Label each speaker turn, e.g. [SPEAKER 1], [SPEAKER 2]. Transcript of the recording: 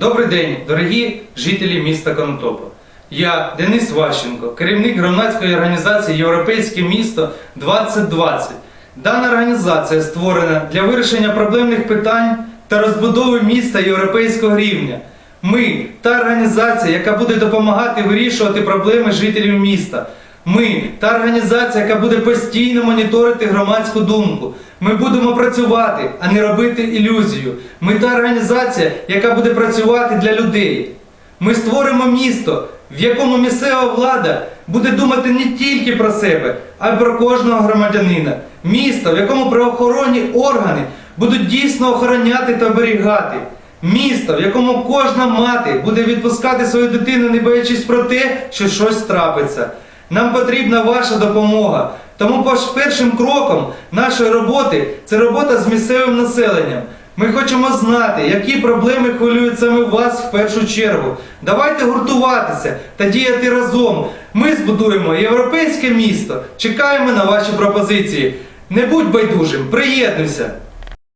[SPEAKER 1] Добрий день, дорогі жителі міста Конотопа. Я Денис Ващенко, керівник громадської організації Європейське місто 2020. Дана організація створена для вирішення проблемних питань та розбудови міста європейського рівня. Ми та організація, яка буде допомагати вирішувати проблеми жителів міста. Ми та організація, яка буде постійно моніторити громадську думку. Ми будемо працювати, а не робити ілюзію. Ми та організація, яка буде працювати для людей. Ми створимо місто, в якому місцева влада буде думати не тільки про себе, а й про кожного громадянина. Місто, в якому правоохоронні органи будуть дійсно охороняти та оберігати. Місто, в якому кожна мати буде відпускати свою дитину, не боячись про те, що щось трапиться. Нам потрібна ваша допомога. Тому першим кроком нашої роботи це робота з місцевим населенням. Ми хочемо знати, які проблеми хвилюють саме вас в першу чергу. Давайте гуртуватися та діяти разом. Ми збудуємо європейське місто. Чекаємо на ваші пропозиції. Не будь байдужим, приєднуйся.